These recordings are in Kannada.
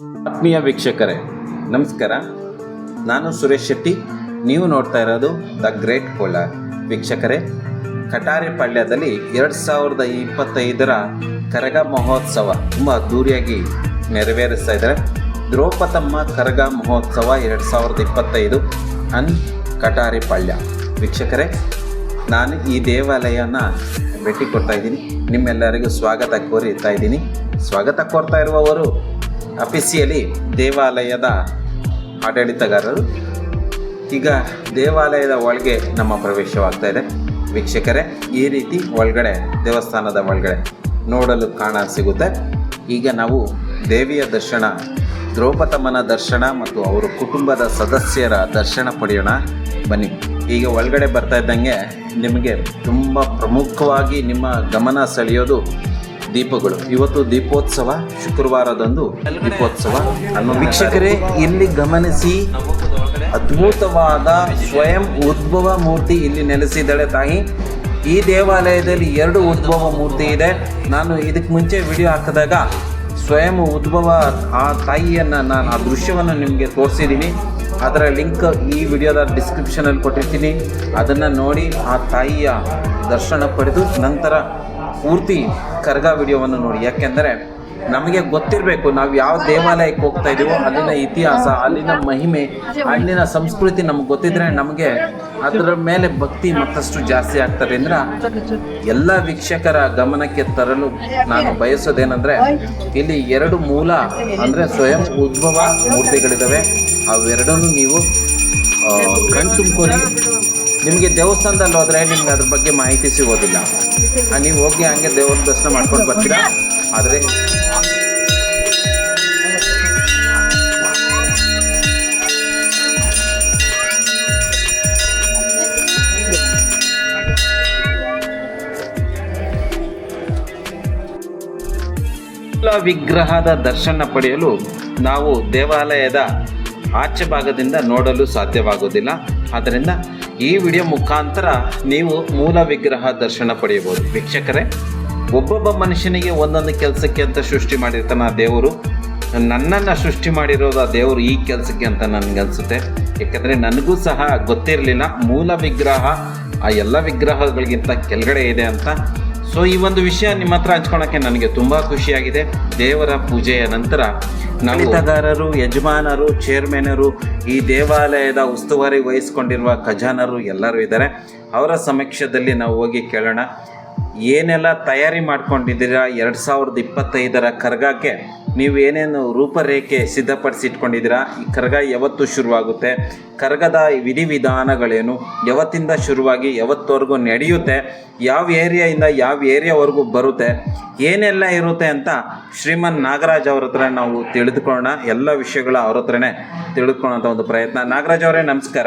ಆತ್ಮೀಯ ವೀಕ್ಷಕರೇ, ನಮಸ್ಕಾರ. ನಾನು ಸುರೇಶ್ ಶೆಟ್ಟಿ. ನೀವು ನೋಡ್ತಾ ಇರೋದು ದ ಗ್ರೇಟ್ ಕೋಲಾರ್ ವೀಕ್ಷಕರೇ, ಕಟಾರಿ ಪಾಳ್ಯದಲ್ಲಿ ಎರಡು ಸಾವಿರದ ಇಪ್ಪತ್ತೈದರ ಕರಗ ಮಹೋತ್ಸವ ತುಂಬ ಅದ್ದೂರಿಯಾಗಿ ನೆರವೇರಿಸ್ತಾ ಇದ್ದಾರೆ. ದ್ರೌಪದಮ್ಮ ಕರಗ ಮಹೋತ್ಸವ ಎರಡು ಸಾವಿರದ ಇಪ್ಪತ್ತೈದು ಅನ್ ಕಟಾರಿ ಪಾಳ್ಯ. ವೀಕ್ಷಕರೇ, ನಾನು ಈ ದೇವಾಲಯನ ಭೇಟಿ ಕೊಡ್ತಾ ಇದ್ದೀನಿ. ನಿಮ್ಮೆಲ್ಲರಿಗೂ ಸ್ವಾಗತ ಕೋರಿತಾ ಇದ್ದೀನಿ. ಸ್ವಾಗತ ಕೋರ್ತಾ ಇರುವವರು ಅಫಿಸಿಯಲಿ ದೇವಾಲಯದ ಆಡಳಿತಗಾರರು. ಈಗ ದೇವಾಲಯದ ಒಳಗೆ ನಮ್ಮ ಪ್ರವೇಶವಾಗ್ತಾ ಇದೆ. ವೀಕ್ಷಕರೇ, ಈ ರೀತಿ ಒಳಗಡೆ, ದೇವಸ್ಥಾನದ ಒಳಗಡೆ ನೋಡಲು ಕಾಣ ಸಿಗುತ್ತೆ. ಈಗ ನಾವು ದೇವಿಯ ದರ್ಶನ, ದ್ರೌಪದಮ್ಮನ ದರ್ಶನ ಮತ್ತು ಅವರ ಕುಟುಂಬದ ಸದಸ್ಯರ ದರ್ಶನ ಪಡೆಯೋಣ. ಬನ್ನಿ. ಈಗ ಒಳಗಡೆ ಬರ್ತಾ ಇದ್ದಂಗೆ ನಿಮಗೆ ತುಂಬ ಪ್ರಮುಖವಾಗಿ ನಿಮ್ಮ ಗಮನ ಸೆಳೆಯೋದು ದೀಪಗಳು. ಇವತ್ತು ದೀಪೋತ್ಸವ ಶುಕ್ರವಾರದಂದು ದೀಪೋತ್ಸವ. ವೀಕ್ಷಕರೇ, ಇಲ್ಲಿ ಗಮನಿಸಿ, ಅದ್ಭುತವಾದ ಸ್ವಯಂ ಉದ್ಭವ ಮೂರ್ತಿ ಇಲ್ಲಿ ನೆಲೆಸಿದ್ದಾಳೆ ತಾಯಿ. ಈ ದೇವಾಲಯದಲ್ಲಿ ಎರಡು ಉದ್ಭವ ಮೂರ್ತಿ ಇದೆ. ನಾನು ಇದಕ್ಕೆ ಮುಂಚೆ ವಿಡಿಯೋ ಹಾಕಿದಾಗ ಸ್ವಯಂ ಉದ್ಭವ ಆ ತಾಯಿಯನ್ನು ನಾನು ಆ ದೃಶ್ಯವನ್ನು ನಿಮಗೆ ತೋರಿಸಿದ್ದೀನಿ. ಅದರ ಲಿಂಕ್ ಈ ವಿಡಿಯೋದ ಡಿಸ್ಕ್ರಿಪ್ಷನಲ್ಲಿ ಕೊಟ್ಟಿರ್ತೀನಿ. ಅದನ್ನು ನೋಡಿ ಆ ತಾಯಿಯ ದರ್ಶನ ಪಡೆದು ನಂತರ ಪೂರ್ತಿ ಕರ್ಗ ವಿಡಿಯೋವನ್ನು ನೋಡಿ. ಯಾಕೆಂದರೆ ನಮಗೆ ಗೊತ್ತಿರಬೇಕು ನಾವು ಯಾವ ದೇವಾಲಯಕ್ಕೆ ಹೋಗ್ತಾ ಇದೀವೋ ಅಲ್ಲಿನ ಇತಿಹಾಸ, ಅಲ್ಲಿನ ಮಹಿಮೆ, ಅಲ್ಲಿನ ಸಂಸ್ಕೃತಿ ನಮ್ಗೆ ಗೊತ್ತಿದ್ರೆ ನಮಗೆ ಅದರ ಮೇಲೆ ಭಕ್ತಿ ಮತ್ತಷ್ಟು ಜಾಸ್ತಿ ಆಗ್ತದೆ. ಅಂದ್ರೆ ಎಲ್ಲ ವೀಕ್ಷಕರ ಗಮನಕ್ಕೆ ತರಲು ನಾನು ಬಯಸೋದೇನೆಂದರೆ ಇಲ್ಲಿ ಎರಡು ಮೂಲ ಅಂದರೆ ಸ್ವಯಂ ಉದ್ಭವ ಮೂರ್ತಿಗಳಿದ್ದಾವೆ ಅವೆರಡನ್ನು ನೀವು ಕಣ್ಣು ಕಣ್ ತುಂಬ್కొని ನಿಮಗೆ ದೇವಸ್ಥಾನದಲ್ಲಿ ಹೋದ್ರೆ ನಿಮ್ಗೆ ಅದ್ರ ಬಗ್ಗೆ ಮಾಹಿತಿ ಸಿಗೋದಿಲ್ಲ. ನೀವು ಹೋಗಿ ಹಂಗೆ ದೇವ್ರ ದರ್ಶನ ಮಾಡ್ಕೊಂಡು ಬರ್ತೀರಾ? ಆದರೆ ವಿಗ್ರಹದ ದರ್ಶನ ಪಡೆಯಲು ನಾವು ದೇವಾಲಯದ ಆಚೆ ಭಾಗದಿಂದ ನೋಡಲು ಸಾಧ್ಯವಾಗುವುದಿಲ್ಲ. ಆದ್ದರಿಂದ ಈ ವಿಡಿಯೋ ಮುಖಾಂತರ ನೀವು ಮೂಲ ವಿಗ್ರಹ ದರ್ಶನ ಪಡೆಯಬಹುದು. ವೀಕ್ಷಕರೇ, ಒಬ್ಬೊಬ್ಬ ಮನುಷ್ಯನಿಗೆ ಒಂದೊಂದು ಕೆಲಸಕ್ಕೆ ಅಂತ ಸೃಷ್ಟಿ ಮಾಡಿರ್ತಾನೆ ಆ ದೇವರು. ನನ್ನನ್ನು ಸೃಷ್ಟಿ ಮಾಡಿರೋದು ಆ ದೇವರು ಈ ಕೆಲಸಕ್ಕೆ ಅಂತ ನನಗನ್ಸುತ್ತೆ. ಯಾಕಂದರೆ ನನಗೂ ಸಹ ಗೊತ್ತಿರಲಿಲ್ಲ, ಮೂಲ ವಿಗ್ರಹ, ಆ ಎಲ್ಲ ವಿಗ್ರಹಗಳಿಗಿಂತ ಕೆಳಗಡೆ ಇದೆ ಅಂತ. ಸೊ ಈ ಒಂದು ವಿಷಯ ನಿಮ್ಮ ಹತ್ರ ಹಂಚ್ಕೊಳಕ್ಕೆ ನನಗೆ ತುಂಬ ಖುಷಿಯಾಗಿದೆ. ದೇವರ ಪೂಜೆಯ ನಂತರ ಆಡಳಿತಗಾರರು ಯಜಮಾನರು ಚೇರ್ಮನರು ಈ ದೇವಾಲಯದ ಉಸ್ತುವಾರಿ ವಹಿಸ್ಕೊಂಡಿರುವ ಖಜಾನರು ಎಲ್ಲರೂ ಇದ್ದಾರೆ. ಅವರ ಸಮೀಕ್ಷೆದಲ್ಲಿ ನಾವು ಹೋಗಿ ಕೇಳೋಣ. ಏನೆಲ್ಲ ತಯಾರಿ ಮಾಡ್ಕೊಂಡಿದ್ದೀರಾ? ಎರಡು ಸಾವಿರದ ಇಪ್ಪತ್ತೈದರ ಕರ್ಗಕ್ಕೆ ನೀವು ಏನೇನು ರೂಪರೇಖೆ ಸಿದ್ಧಪಡಿಸಿ ಇಟ್ಕೊಂಡಿದ್ದೀರಾ ಈ ಕರ್ಗ ಯಾವತ್ತು ಶುರುವಾಗುತ್ತೆ? ಕರ್ಗದ ವಿಧಿವಿಧಾನಗಳೇನು ಯಾವತ್ತಿಂದ ಶುರುವಾಗಿ ಯಾವತ್ತವರೆಗೂ ನಡೆಯುತ್ತೆ? ಯಾವ ಏರಿಯಾಯಿಂದ ಯಾವ ಏರಿಯಾವರೆಗೂ ಬರುತ್ತೆ? ಏನೆಲ್ಲ ಇರುತ್ತೆ ಅಂತ ಶ್ರೀಮನ್ ನಾಗರಾಜ್ ಅವ್ರ ಹತ್ರ ನಾವು ತಿಳಿದುಕೊಳ್ಳೋಣ. ಎಲ್ಲ ವಿಷಯಗಳ ಅವ್ರ ಹತ್ರನೇ ತಿಳಿದುಕೊಳ್ಳೋಂಥ ಒಂದು ಪ್ರಯತ್ನ. ನಾಗರಾಜ್ ಅವರೇ, ನಮಸ್ಕಾರ.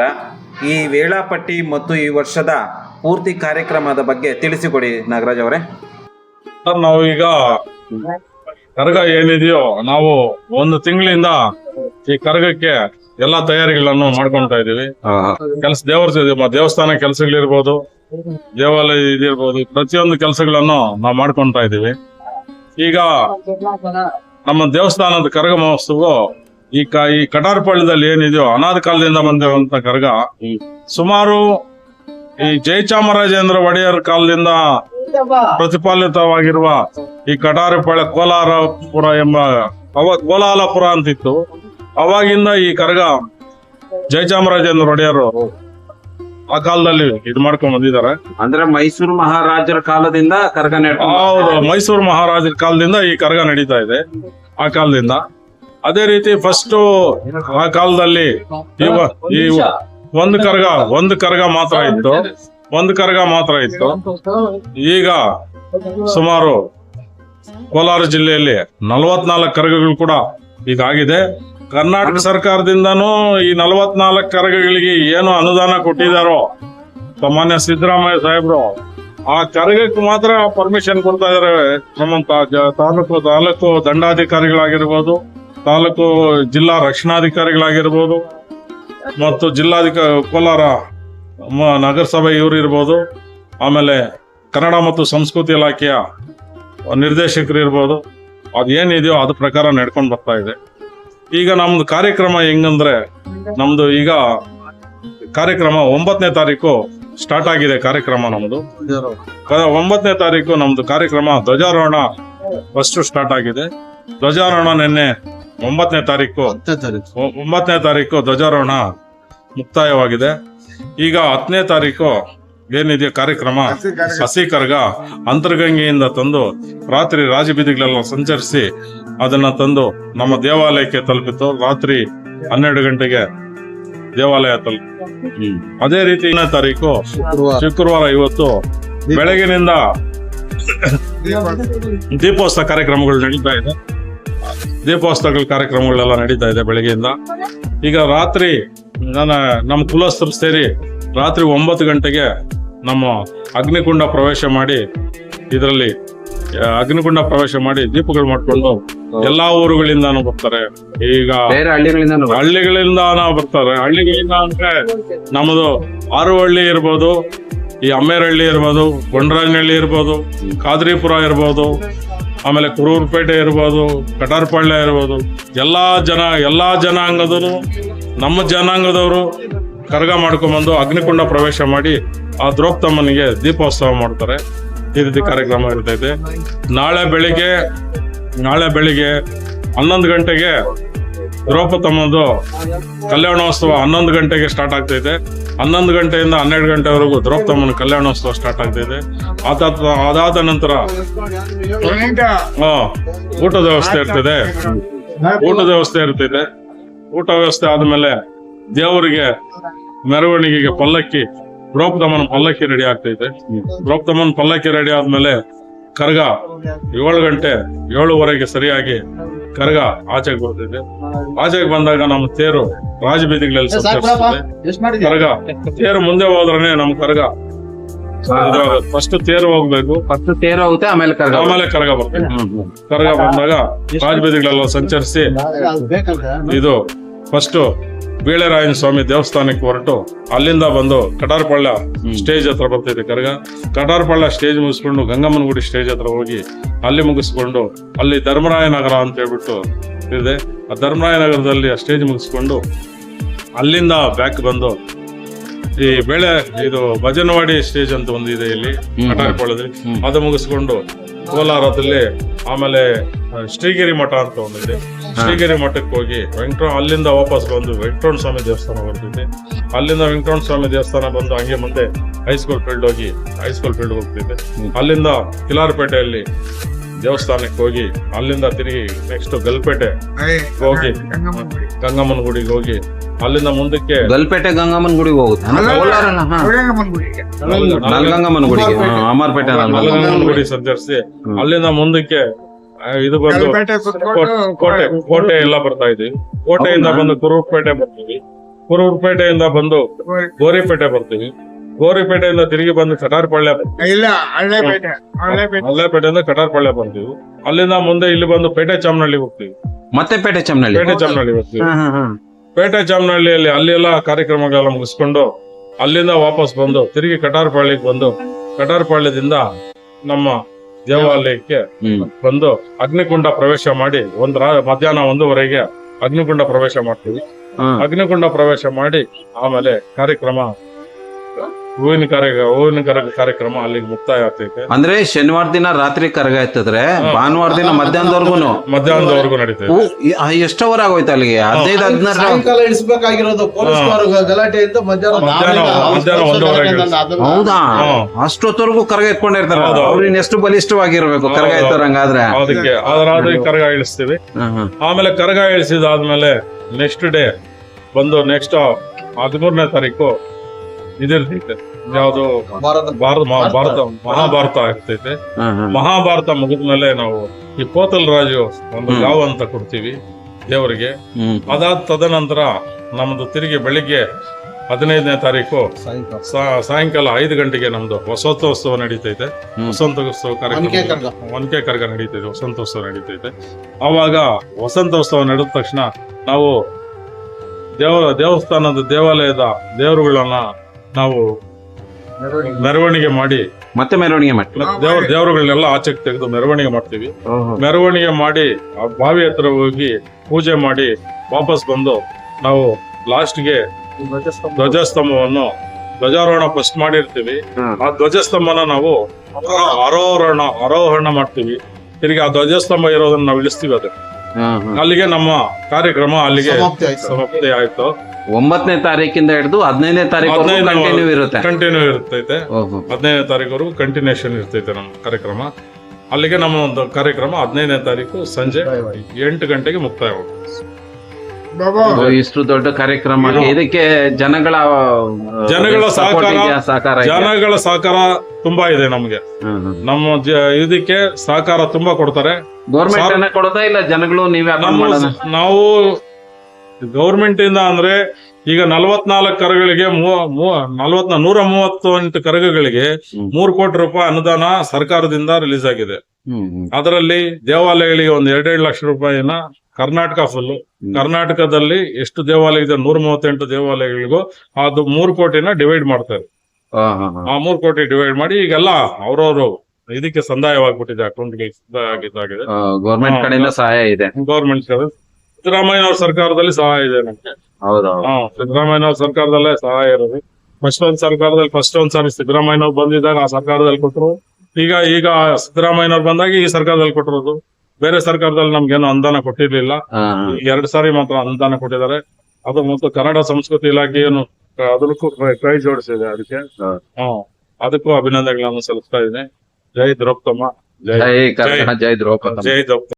ಈ ವೇಳಾಪಟ್ಟಿ ಮತ್ತು ಈ ವರ್ಷದ ಪೂರ್ತಿ ಕಾರ್ಯಕ್ರಮದ ಬಗ್ಗೆ ತಿಳಿಸಿಕೊಡಿ ನಾಗರಾಜ್ ಅವರೇ. ಸರ್ ನಾವು ಈಗ ಕರಗ ಏನಿದೆಯೋ ನಾವು ಒಂದು ತಿಂಗಳಿಂದ ಈ ಕರಗಕ್ಕೆ ಎಲ್ಲಾ ತಯಾರಿಗಳನ್ನು ಮಾಡ್ಕೊಂತ ಇದೀವಿ ಕೆಲಸ ದೇವರ ದೇವಸ್ಥಾನ ಕೆಲಸಗಳಿರ್ಬೋದು ದೇವಾಲಯ ಇದಿರ್ಬೋದು ಪ್ರತಿಯೊಂದು ಕೆಲಸಗಳನ್ನು ನಾವು ಮಾಡ್ಕೊಂತ ಇದೀವಿ ಈಗ ನಮ್ಮ ದೇವಸ್ಥಾನದ ಕರಗ ಮಹೋತ್ಸವ ಈ ಕ ಈ ಕಟಾರಪಳ್ಳಿದಲ್ಲಿ ಏನಿದೆಯೋ ಅನಾದ ಕಾಲದಿಂದ ಬಂದಿರುವಂತ ಕರಗ ಸುಮಾರು ಈ ಜಯಚಾಮರಾಜೇಂದ್ರ ಒಡೆಯರ್ ಕಾಲದಿಂದ ಪ್ರತಿಪಾಲಿತವಾಗಿರುವ ಈ ಕಟಾರಿಪಾಳ್ಯ ಕೋಲಾರಪುರ ಎಂಬ ಅವ ಕೋಲಾಲಪುರ ಅಂತಿತ್ತು. ಅವಾಗಿಂದ ಈ ಕರಗ ಜಯಚಾಮರಾಜೇಂದ್ರ ಒಡೆಯರು ಆ ಕಾಲದಲ್ಲಿ ಇದು ಮಾಡ್ಕೊಂಡ್ ಬಂದಿದ್ದಾರೆ. ಅಂದ್ರೆ ಮೈಸೂರು ಮಹಾರಾಜರ ಕಾಲದಿಂದ ಕರಗ ಹೌದು ಮೈಸೂರು ಮಹಾರಾಜರ ಕಾಲದಿಂದ ಈ ಕರಗ ನಡೀತಾ ಇದೆ ಆ ಕಾಲದಿಂದ. ಅದೇ ರೀತಿ ಫಸ್ಟ್ ಆ ಕಾಲದಲ್ಲಿ ಈ ಒಂದು ಕರಗ ಒಂದು ಕರಗ ಮಾತ್ರ ಇತ್ತು. ಒಂದು ಕರಗ ಮಾತ್ರ ಇತ್ತು. ಈಗ ಸುಮಾರು ಕೋಲಾರ ಜಿಲ್ಲೆಯಲ್ಲಿ ನಲವತ್ನಾಲ್ಕು ಕರಗಗಳು ಕೂಡ ಈಗ ಆಗಿದೆ. ಕರ್ನಾಟಕ ಸರ್ಕಾರದಿಂದನೂ ಈ ನಲವತ್ನಾಲ್ಕು ಕರಗಗಳಿಗೆ ಏನು ಅನುದಾನ ಕೊಟ್ಟಿದಾರೋ ಸಾಮಾನ್ಯ ಸಿದ್ದರಾಮಯ್ಯ ಸಾಹೇಬ್ರು ಆ ಕರಗಕ್ಕೆ ಮಾತ್ರ ಪರ್ಮಿಷನ್ ಕೊಡ್ತಾ ಇದಾರೆ ನಮ್ಮ ತಾಲೂಕು ತಾಲೂಕು ದಂಡಾಧಿಕಾರಿಗಳಾಗಿರ್ಬೋದು ತಾಲೂಕು ಜಿಲ್ಲಾ ರಕ್ಷಣಾಧಿಕಾರಿಗಳಾಗಿರ್ಬೋದು. ಮತ್ತು ಜಿಲ್ಲಾಧಿಕಾರಿ ಕೋಲಾರ ನಗರಸಭೆ ಇವರು ಇರ್ಬೋದು. ಆಮೇಲೆ ಕನ್ನಡ ಮತ್ತು ಸಂಸ್ಕೃತಿ ಇಲಾಖೆಯ ನಿರ್ದೇಶಕರು ಇರ್ಬೋದು. ಅದೇನಿದೆಯೋ ಅದ್ರ ಪ್ರಕಾರ ನಡ್ಕೊಂಡು ಬರ್ತಾ ಇದೆ. ಈಗ ನಮ್ದು ಕಾರ್ಯಕ್ರಮ ಹೆಂಗಂದ್ರೆ ನಮ್ದು ಈಗ ಕಾರ್ಯಕ್ರಮ ಒಂಬತ್ತನೇ ತಾರೀಕು ಸ್ಟಾರ್ಟ್ ಆಗಿದೆ ಕಾರ್ಯಕ್ರಮ ನಮ್ದು. ಒಂಬತ್ತನೇ ತಾರೀಕು ನಮ್ದು ಕಾರ್ಯಕ್ರಮ ಧ್ವಜಾರೋಹಣ ಫಸ್ಟ್ ಸ್ಟಾರ್ಟ್ ಆಗಿದೆ. ಧ್ವಜಾರೋಹಣ ನಿನ್ನೆ ಒಂಬತ್ತನೇ ತಾರೀಕು. ಒಂಬತ್ತನೇ ತಾರೀಕು. ಧ್ವಜಾರೋಹಣ ಮುಕ್ತಾಯವಾಗಿದೆ. ಈಗ ಹತ್ತನೇ ತಾರೀಕು ಏನಿದೆಯೋ ಕಾರ್ಯಕ್ರಮ? ಹಸಿ ಕರ್ಗ. ಅಂತರ್ಗಂಗೆಯಿಂದ ತಂದು ರಾತ್ರಿ ರಾಜಬೀದಿಗಳೆಲ್ಲ ಸಂಚರಿಸಿ ಅದನ್ನ ತಂದು ನಮ್ಮ ದೇವಾಲಯಕ್ಕೆ ತಲುಪಿತು. ರಾತ್ರಿ ಹನ್ನೆರಡು ಗಂಟೆಗೆ ದೇವಾಲಯ ತಲುಪಿತು ಅದೇ ರೀತಿ ಇನ್ನೇ ತಾರೀಕು ಶುಕ್ರವಾರ. ಇವತ್ತು ಬೆಳಗಿನಿಂದ ದೀಪೋತ್ಸವ ಕಾರ್ಯಕ್ರಮಗಳು ನಡೀತಾ ಇದೆ. ದೀಪೋತ್ಸವಗಳ ಕಾರ್ಯಕ್ರಮಗಳೆಲ್ಲ ನಡೀತಾ ಇದೆ ಬೆಳಗ್ಗೆಯಿಂದ. ಈಗ ರಾತ್ರಿ ನನ್ನ ನಮ್ಮ ಕುಲಸ್ಥರು ಸೇರಿ ರಾತ್ರಿ ಒಂಬತ್ತು ಗಂಟೆಗೆ ನಮ್ಮ ಅಗ್ನಿಕುಂಡ ಪ್ರವೇಶ ಮಾಡಿ ಇದರಲ್ಲಿ ಅಗ್ನಿಕುಂಡ ಪ್ರವೇಶ ಮಾಡಿ ದೀಪಗಳು ಮಾಡ್ಕೊಂಡು ಎಲ್ಲಾ ಊರುಗಳಿಂದ ಬರ್ತಾರೆ. ಈಗ ಹಳ್ಳಿಗಳಿಂದ ಬರ್ತಾರೆ. ಹಳ್ಳಿಗಳಿಂದ ಅಂದ್ರೆ ನಮ್ಮದು ಆರುವಳ್ಳಿ ಇರ್ಬೋದು ಈ ಅಮ್ಮೇರಹಳ್ಳಿ ಇರ್ಬೋದು ಗೊಂಡರಾಜನಹಳ್ಳಿ ಇರ್ಬೋದು ಕಾದ್ರಿಪುರ ಇರ್ಬೋದು ಆಮೇಲೆ ಕುರೂರ್ಪೇಟೆ ಇರ್ಬೋದು ಕಟಾರ್ಪಾಳ್ಯ ಇರ್ಬೋದು, ಎಲ್ಲ ಜನ, ಎಲ್ಲ ಜನಾಂಗದವರು, ನಮ್ಮ ಜನಾಂಗದವರು ಕರಗ ಮಾಡ್ಕೊಂಡ್ಬಂದು ಅಗ್ನಿಕುಂಡ ಪ್ರವೇಶ ಮಾಡಿ ಆ ದ್ರೋಪ್ತಮ್ಮನಿಗೆ ದೀಪೋತ್ಸವ ಮಾಡ್ತಾರೆ. ಈ ರೀತಿ ಕಾರ್ಯಕ್ರಮ ಇರ್ತೈತೆ ನಾಳೆ ಬೆಳಿಗ್ಗೆ ನಾಳೆ ಬೆಳಿಗ್ಗೆ ಹನ್ನೊಂದು ಗಂಟೆಗೆ ದ್ರೌಪದಮ್ಮದು ಕಲ್ಯಾಣೋತ್ಸವ ಹನ್ನೊಂದು ಗಂಟೆಗೆ ಸ್ಟಾರ್ಟ್ ಆಗ್ತೈತೆ ಹನ್ನೊಂದು ಗಂಟೆಯಿಂದ ಹನ್ನೆರಡು ಗಂಟೆವರೆಗೂ ದ್ರೌಪದಮ್ಮನ ಕಲ್ಯಾಣೋತ್ಸವ ಸ್ಟಾರ್ಟ್ ಆಗ್ತಿದೆ ಅದಾದ ಅದಾದ ನಂತರ ಊಟದ ವ್ಯವಸ್ಥೆ ಇರ್ತದೆ. ಊಟದ ವ್ಯವಸ್ಥೆ ಇರ್ತೈತೆ ಊಟ ವ್ಯವಸ್ಥೆ ಆದ್ಮೇಲೆ ದೇವರಿಗೆ ಮೆರವಣಿಗೆಗೆ ಪಲ್ಲಕ್ಕಿ, ದ್ರೌಪದಮ್ಮನ ಪಲ್ಲಕ್ಕಿ ರೆಡಿ ಆಗ್ತೈತೆ ದ್ರೌಪದಮ್ಮನ ಪಲ್ಲಕ್ಕಿ ರೆಡಿ ಆದ್ಮೇಲೆ ಕರ್ಗ ಏಳು ಗಂಟೆ ಏಳುವರೆಗೆ ಸರಿಯಾಗಿ ಕರ್ಗ ಆಚೆಗೆ ಬರ್ತೈತೆ ಆಚೆಗೆ ಬಂದಾಗ ನಮ್ಮ ತೇರು ರಾಜಬೀದಿಗಳಲ್ಲಿ ಸಂಚರಿಸ್ತದೆ ಕರಗ ತೇರು ಮುಂದೆ ಹೋದ್ರನೆ ನಮ್ ಕರಗ. ಫಸ್ಟ್ ತೇರು ಹೋಗ್ಬೇಕು. ಫಸ್ಟ್ ತೇರು ಹೋಗುತ್ತೆ ಆಮೇಲೆ ಕರ್ಗ ಆಮೇಲೆ ಕರಗ ಬರ್ತೈತೆ. ಕರಗ ಬಂದಾಗ ರಾಜಬೀದಿಗಳೆಲ್ಲ ಸಂಚರಿಸಿ ಇದು ಫಸ್ಟ್ ಬೀಳೆರಾಯನ ಸ್ವಾಮಿ ದೇವಸ್ಥಾನಕ್ಕೆ ಹೊರಟು ಅಲ್ಲಿಂದ ಬಂದು ಕಟಾರ್ಪಳ್ಳ ಸ್ಟೇಜ್ ಹತ್ರ ಬರ್ತೈತೆ ಕರ್ಗ. ಕಟಾರ್ಪಳ್ಳ ಸ್ಟೇಜ್ ಮುಗಿಸ್ಕೊಂಡು ಗಂಗಮ್ಮನ ಗುಡಿ ಸ್ಟೇಜ್ ಹತ್ರ ಹೋಗಿ ಅಲ್ಲಿ ಮುಗಿಸ್ಕೊಂಡು ಅಲ್ಲಿ ಧರ್ಮರಾಯನಗರ ಅಂತ ಹೇಳ್ಬಿಟ್ಟು ಇದೆ. ಆ ಧರ್ಮರಾಯನಗರದಲ್ಲಿ ಆ ಸ್ಟೇಜ್ ಮುಗಿಸ್ಕೊಂಡು ಅಲ್ಲಿಂದ ಬ್ಯಾಕ್ ಬಂದು ಈ ಬೆಳೆ ಇದು ಭಜನವಾಡಿ ಸ್ಟೇಜ್ ಅಂತ ಒಂದು ಇದೆ ಇಲ್ಲಿ ಕಟಾರ್ಪಳ್ಳದಲ್ಲಿ. ಅದು ಮುಗಿಸ್ಕೊಂಡು ಕೋಲಾರದಲ್ಲಿ ಆಮೇಲೆ ಶ್ರೀಗಿರಿ ಮಠ ಅಂತ ಒಂದಿದೆ ಶ್ರೀಗಿರಿ ಮಠಕ್ಕೆ ಹೋಗಿ ವೆಂಕಟ ಅಲ್ಲಿಂದ ವಾಪಸ್ ಬಂದು ವೆಂಕಟರಮಣ ಸ್ವಾಮಿ ದೇವಸ್ಥಾನ ಬರ್ತಿದ್ದೆ ಅಲ್ಲಿಂದ ವೆಂಕಟರಮಣ ಸ್ವಾಮಿ ದೇವಸ್ಥಾನ ಬಂದು ಹಂಗೆ ಮುಂದೆ ಹೈಸ್ಕೂಲ್ ಫೀಲ್ಡ್ ಹೋಗಿ ಹೈಸ್ಕೂಲ್ ಫೀಲ್ಡ್ ಹೋಗ್ತಿದ್ದೆ ಅಲ್ಲಿಂದ ಕಿಲಾರಪೇಟೆಯಲ್ಲಿ ದೇವಸ್ಥಾನಕ್ಕೆ ಹೋಗಿ ಅಲ್ಲಿಂದ ತಿರುಗಿ ನೆಕ್ಸ್ಟ್ ಗಲ್ಪೇಟೆ ಹೋಗಿ ಗಂಗಮ್ಮನ ಗುಡಿಗೆ ಹೋಗಿ ಅಲ್ಲಿಂದ ಮುಂದಕ್ಕೆ ಗಲ್ಪೇಟೆ ಗಂಗಮ್ಮನ ಗುಡಿಗೆ ಹೋಗುತ್ತೆ. ಅಮರ್ಪೇಟೆ ಗುಡಿ. ಸಂಚರಿಸಿ ಅಲ್ಲಿಂದ ಮುಂದಕ್ಕೆ ಇದು ಬಂದು ಕೋಟೆ ಕೋಟೆ ಎಲ್ಲ ಬರ್ತಾ ಇದೀವಿ ಕೋಟೆಯಿಂದ ಬಂದು ಕುರೂರ್ಪೇಟೆ ಬರ್ತೀವಿ. ಕುರೂರ್ಪೇಟೆಯಿಂದ ಬಂದು ಗೋರಿಪೇಟೆ ಬರ್ತೀವಿ. ಗೋರಿಪೇಟೆಯಿಂದ ತಿರುಗಿ ಬಂದು ಕಟಾರ್ಪಳ್ಳೆ ಹಳ್ಳೆಪೇಟೆಯಿಂದ ಕಟಾರ್ಪಳ್ಳೆ ಬರ್ತೀವಿ. ಅಲ್ಲಿಂದ ಮುಂದೆ ಇಲ್ಲಿ ಬಂದು ಪೇಟೆ ಚಾಮನಹಳ್ಳಿ ಹೋಗ್ತೀವಿ. ಮತ್ತೆ ಪೇಟೆ ಚಾಮನಹಳ್ಳಿ ಪೇಟೆ ಚಾಮನಹಳ್ಳಿ ಹೋಗ್ತೀವಿ. ಹಾ, ಹಾ, ಹಾ. ಪೇಟೆ ಚಾಮನಹಳ್ಳಿಯಲ್ಲಿ ಅಲ್ಲಿ ಎಲ್ಲ ಕಾರ್ಯಕ್ರಮಗಳೆಲ್ಲ ಮುಗಿಸ್ಕೊಂಡು ಅಲ್ಲಿಂದ ವಾಪಸ್ ಬಂದು ತಿರುಗಿ ಕಟಾರ್ಪಳ್ಳಿಗೆ ಬಂದು ಕಟಾರ್ಪಾಳ್ಯದಿಂದ ನಮ್ಮ ದೇವಾಲಯಕ್ಕೆ. ಬಂದು ಅಗ್ನಿಕುಂಡ ಪ್ರವೇಶ ಮಾಡಿ ಒಂದ್ ಮಧ್ಯಾಹ್ನ ಒಂದೂವರೆಗೆ ಅಗ್ನಿಕುಂಡ ಪ್ರವೇಶ ಮಾಡ್ತೀವಿ. ಅಗ್ನಿಕುಂಡ ಪ್ರವೇಶ ಮಾಡಿ ಆಮೇಲೆ ಕಾರ್ಯಕ್ರಮ ಹೂವಿನ ಕರಗ ಹೂವಿನ ಕರಗ ಕಾರ್ಯಕ್ರಮ ಅಲ್ಲಿಗೆ ಮುಕ್ತಾಯ ಆಗ್ತೈತೆ ಅಂದ್ರೆ ಶನಿವಾರ ದಿನ ರಾತ್ರಿ ಕರಗ ಎತ್ತಿದ್ರೆ ಭಾನುವಾರ ದಿನ ಮಧ್ಯಾಹ್ನದವರೆಗೂ ಮಧ್ಯಾಹ್ನದವರೆಗೂ ನಡೀತೈತೆ. ಎಷ್ಟವರ ಆಗೋಯ್ತು ಅಲ್ಲಿಗೆ? ಹದಿನೈದು ಹದಿನಾರು ಸಾಯಂಕಾಲ ಇಳಿಸ್ಬೇಕಾಗಿರೋದು ಗಲಾಟೆಯಿಂದ ಮಧ್ಯಾಹ್ನ ಹೌದಾ. ಅಷ್ಟೊತ್ತವರೆಗೂ ಕರಗ ಇಟ್ಕೊಂಡಿರ್ತಾರೆ. ಅವ್ರಿನ್ ಎಷ್ಟು ಬಲಿಷ್ಠವಾಗಿರ್ಬೇಕು? ಕರಗ ಹೌದು. ಎತ್ತರಂಗಾದ್ರೆ ಅದಕ್ಕೆ ಕರಗ ಇಳಿಸ್ತೀವಿ. ಆಮೇಲೆ ಕರಗ ಇಳಿಸಿದಾದ್ಮೇಲೆ ನೆಕ್ಸ್ಟ್ ಡೇ ಬಂದು ನೆಕ್ಸ್ಟ್ ಹದಿಮೂರನೇ ತಾರೀಕು ಇದಿರ್ತೈತೆ. ಯಾವುದು ಭಾರತ. ಭಾರತ ಮಹಾ- ಭಾರತ. ಮಹಾಭಾರತ ಆಗ್ತೈತೆ. ಮಹಾಭಾರತ ಮುಗಿದ್ಮೇಲೆ ನಾವು ಈ ಕೋತಲ್ ರಾಜು ಒಂದು ಯಾವ ಅಂತ ಕೊಡ್ತೀವಿ ದೇವರಿಗೆ. ಅದಾದ ತದನಂತರ ನಮ್ದು ತಿರುಗಿ ಬೆಳಿಗ್ಗೆ ಹದಿನೈದನೇ ತಾರೀಕು ಸಾಯಂಕಾಲ. ಐದು ಗಂಟೆಗೆ ನಮ್ದು ವಸಂತೋತ್ಸವ ನಡೀತೈತೆ. ವಸಂತೋತ್ಸವ ಕಾರ್ಯಕ್ರಮ ಕರ್ಗ. ಒನಕೆ ಕರ್ಗ ನಡೀತೈತೆ ವಸಂತೋತ್ಸವ ನಡೀತೈತೆ. ಅವಾಗ ವಸಂತೋತ್ಸವ ನಡೆದ ತಕ್ಷಣ ನಾವು ದೇವ ದೇವಸ್ಥಾನದ ದೇವಾಲಯದ ದೇವರುಗಳನ್ನ ನಾವು ಮೆರವಣಿಗೆ. ಮಾಡಿ ಮತ್ತೆ ಮೆರವಣಿಗೆ ಮಾಡ್ತೀವಿ ಮತ್ತೆ ದೇವ್ರ ದೇವರುಗಳನ್ನೆಲ್ಲ ಆಚೆ ತೆಗೆದು ಮೆರವಣಿಗೆ ಮಾಡ್ತೀವಿ. ಮೆರವಣಿಗೆ ಮಾಡಿ ಆ ಬಾವಿ ಹತ್ರ ಹೋಗಿ ಪೂಜೆ ಮಾಡಿ ವಾಪಸ್ ಬಂದು ನಾವು ಲಾಸ್ಟ್ಗೆ ಧ್ವಜಸ್ತಂಭವನ್ನು ಧ್ವಜಾರೋಹಣ ಫಸ್ಟ್ ಮಾಡಿರ್ತೀವಿ. ಆ ಧ್ವಜಸ್ತಂಭನ ನಾವು ಆರೋ- ಆರೋಹಣ ಆರೋಹಣ ಮಾಡ್ತೀವಿ. ತಿರುಗಿ ಆ ಧ್ವಜಸ್ತಂಭ ಇರೋದನ್ನ ನಾವು ಇಳಿಸ್ತೀವಿ ಅದು ಅಲ್ಲಿಗೆ ನಮ್ಮ ಕಾರ್ಯಕ್ರಮ ಅಲ್ಲಿಗೆ ಸಮಾಪ್ತಿ ಆಯ್ತು. ಒಂಬತ್ತನೇ ತಾರೀಕಿಂದ ಹಿಡಿದು ಹದಿನೈದನೇ ತಾರೀಕು ಕಂಟಿನ್ಯೂ ಇರುತ್ತೆ. ಕಂಟಿನ್ಯೂ ಇರ್ತೈತೆ. ಹದಿನೈದನೇ ತಾರೀಕುವರೆಗೂ ಕಂಟಿನ್ಯೂಷನ್ ಇರ್ತೈತೆ ನಮ್ಮ ಕಾರ್ಯಕ್ರಮ. ಅಲ್ಲಿಗೆ ನಮ್ಮ ಒಂದು ಕಾರ್ಯಕ್ರಮ ಹದಿನೈದನೇ ತಾರೀಕು ಸಂಜೆ ಎಂಟು ಗಂಟೆಗೆ ಮುಕ್ತಾಯವಾಗುತ್ತೆ ಬಾಬಾ. ಓ, ಇಷ್ಟು ದೊಡ್ಡ ಕಾರ್ಯಕ್ರಮ. ಇದಕ್ಕೆ ಜನಗಳ ಜನಗಳ ಸಹಕಾರ- ಸಹಕಾರ ಜನಗಳ ಸಹಕಾರ ತುಂಬಾ ಇದೆ ನಮಗೆ. ನಮ್ಮ ಜ- ಇದಕ್ಕೆ ಸಹಕಾರ ತುಂಬಾ ಕೊಡ್ತಾರೆ. ಗೌರ್ಮೆಂಟ್ ಕೊಡೋದಾ ಇಲ್ಲ ಜನಗಳು ನೀವೇ ನಾವು ಗೌರ್ಮೆಂಟ್ ಇಂದ ಅಂದ್ರೆ ಈಗ ನಲವತ್ನಾಲ್ಕು ಕರಗಳಿಗೆ ನಲವತ್ ನೂರ ಮೂವತ್ತೆಂಟು ಕರಗಗಳಿಗೆ. ಮೂರು ಕೋಟಿ ರೂಪಾಯಿ ಅನುದಾನ ಸರ್ಕಾರದಿಂದ ರಿಲೀಸ್ ಆಗಿದೆ. ಅದರಲ್ಲಿ ದೇವಾಲಯಗಳಿಗೆ ಒಂದು ಎರಡೆರಡು ಲಕ್ಷ ರೂಪಾಯಿನ ಕರ್ನಾಟಕ ಫುಲ್ ಕರ್ನಾಟಕದಲ್ಲಿ ಎಷ್ಟು ದೇವಾಲಯ ಇದೆ? ನೂರ ಮೂವತ್ತೆಂಟು ದೇವಾಲಯಗಳಿಗೂ ಅದು ಮೂರು ಕೋಟಿನ ಡಿವೈಡ್ ಮಾಡ್ತಾರೆ. ಆ, ಮೂರು ಕೋಟಿ ಡಿವೈಡ್ ಮಾಡಿ ಈಗೆಲ್ಲ ಅವ್ರವ್ರು ಇದಕ್ಕೆ ಸಂದಾಯವಾಗ್ಬಿಟ್ಟಿದೆ ಅಕೌಂಟ್ಗೆ ಆ, ಗೌರ್ಮೆಂಟ್ ಕಡೆಯಿಂದ ಸಹಾಯ ಇದೆ. ಗೌರ್ಮೆಂಟ್ ಸಿದ್ದರಾಮಯ್ಯ ಅವ್ರ ಸರ್ಕಾರದಲ್ಲಿ ಸಹಾಯ ಇದೆ ನಮ್ಗೆ ಹಾ ಸಿದ್ದರಾಮಯ್ಯ ಅವ್ರ ಸರ್ಕಾರದಲ್ಲೇ ಸಹಾಯ ಇರೋದು. ಫಸ್ಟ್ ಒಂದ್ ಸರ್ಕಾರದಲ್ಲಿ ಫಸ್ಟ್ ಒಂದ್ ಸಾರಿ ಸಿದ್ದರಾಮಯ್ಯ ಅವ್ರು ಬಂದಿದ್ದಾಗ ಆ ಸರ್ಕಾರದಲ್ಲಿ ಕೊಟ್ಟರು. ಈಗ ಈಗ ಸಿದ್ದರಾಮಯ್ಯ ಅವ್ರು ಬಂದಾಗ ಈ ಸರ್ಕಾರದಲ್ಲಿ ಕೊಟ್ಟಿರೋದು. ಬೇರೆ ಸರ್ಕಾರದಲ್ಲಿ ನಮ್ಗೇನು ಅನುದಾನ ಕೊಟ್ಟಿರ್ಲಿಲ್ಲ. ಎರಡ್ ಸಾರಿ ಮಾತ್ರ ಅನುದಾನ ಕೊಟ್ಟಿದ್ದಾರೆ. ಅದು ಮತ್ತು ಕನ್ನಡ ಸಂಸ್ಕೃತಿ ಇಲಾಖೆಯನ್ನು ಅದಕ್ಕೂ ಕೈ ಜೋಡಿಸಿದೆ ಅದಕ್ಕೆ. ಹ್ಮ್ ಅದಕ್ಕೂ ಅಭಿನಂದನೆಗಳನ್ನು ಸಲ್ಲಿಸ್ತಾ ಇದ್ದೀನಿ. ಜೈ ದ್ರೌಪದಮ್ಮ ಜೈ ಜೈ ದ್ರೌಪದ ಜೈ ದ್ರೌಪದಮ್ಮ